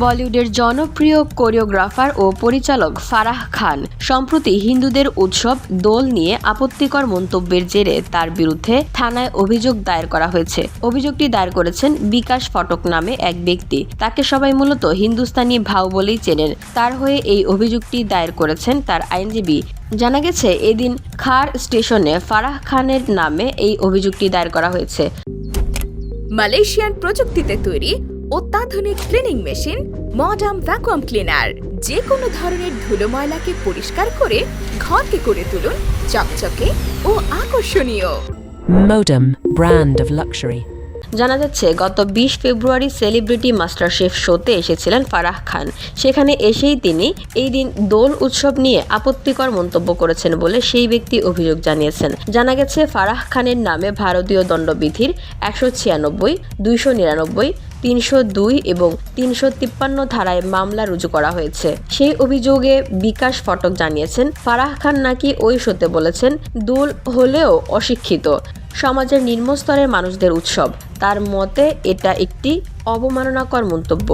বলিউডের জনপ্রিয় কোরিওগ্রাফার ও পরিচালক ফারাহ খান সম্প্রতি হিন্দুদের উৎসব, দোল নিয়ে আপত্তিকর মন্তব্যের জেরে তার বিরুদ্ধে থানায় অভিযোগ দায়ের করা হয়েছে। অভিযোগটি দায়ের করেছেন বিকাশ ফটক নামে এক ব্যক্তি। তাকে সবাই মূলত হিন্দুস্তানি ভাও বলেই চেনেন। তার হয়ে এই অভিযোগটি দায়ের করেছেন তার আইনজীবী। জানা গেছে, এদিন খার স্টেশনে ফারাহ খানের নামে এই অভিযোগটি দায়ের করা হয়েছে। মালয়েশিয়ান প্রযুক্তিতে তৈরি অত্যাধুনিক cleaning machine modern vacuum cleaner যে কোনো ধরনের ধুলো ময়লাকে পরিষ্কার করে ঘরকে করে তুলুন চকচকে ও আকর্ষণীয়। Modem, brand of luxury. জানা যাচ্ছে গত বিশ ফেব্রুয়ারি সেলিব্রিটি মাস্টার শেফ শোতে এসেছিলেন ফারাহ খান। সেখানে এসেই তিনি এই দিন দোল উৎসব নিয়ে আপত্তিকর মন্তব্য করেছেন বলে সেই ব্যক্তি অভিযোগ জানিয়েছেন। জানা গেছে ফারাহ খানের নামে ভারতীয় দণ্ডবিধির একশো ছিয়ানব্বই দুইশো নিরানব্বই তিনশো দুই এবং তিনশো তিপ্পান্ন ধারায় মামলা রুজু করা হয়েছে। সেই অভিযোগে বিকাশ ফটক জানিয়েছেন, ফারাহ খান নাকি ওই শোতে বলেছেন, দোল হলেও অশিক্ষিত। সমাজের নিম্নস্তরের মানুষদের উৎসব। তার মতে এটা একটি অবমাননাকর মন্তব্য।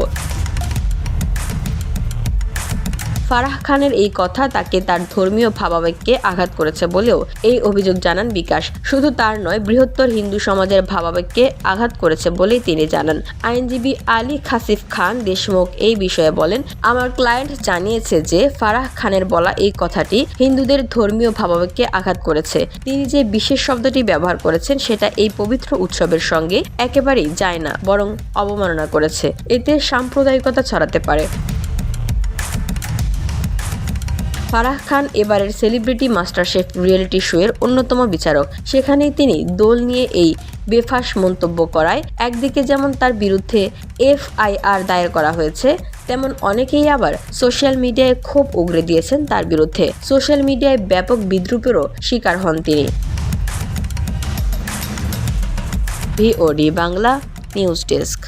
ফারাহ খানের এই কথা তাকে তার ধর্মীয় ভাবাবেগকে আঘাত করেছে বলেও এই অভিযোগ জানান বিকাশ। শুধু তার নয়, বৃহত্তর হিন্দু সমাজের ভাবাবেগকে আঘাত করেছে বলেই তিনি জানান। আইনজীবী আলী খাসিফ খান দেশমুখ এই বিষয়ে বলেন, আমার ক্লায়েন্ট জানিয়েছে যে ফারাহ খানের বলা এই কথাটি হিন্দুদের ধর্মীয় ভাবাবেগকে আঘাত করেছে। তিনি যে বিশেষ শব্দটি ব্যবহার করেছেন সেটা এই পবিত্র উৎসবের সঙ্গে একেবারেই যায় না, বরং অবমাননা করেছে। এতে সাম্প্রদায়িকতা ছড়াতে পারে। ফারাহ খান এবারের সেলিব্রিটি মাস্টারশেফ রিয়েলিটি শো এর অন্যতম বিচারক। সেখানেই তিনি দোল নিয়ে এই বেফাস মন্তব্য করায়। একদিকে যেমন তার বিরুদ্ধে এফআইআর দায়ের করা হয়েছে, তেমন অনেকেই আবার সোশ্যাল মিডিয়ায় ক্ষোভ উগরে দিয়েছেন তার বিরুদ্ধে। সোশ্যাল মিডিয়ায় ব্যাপক বিদ্রুপেরও শিকার হন তিনি। VOD Bangla news desk.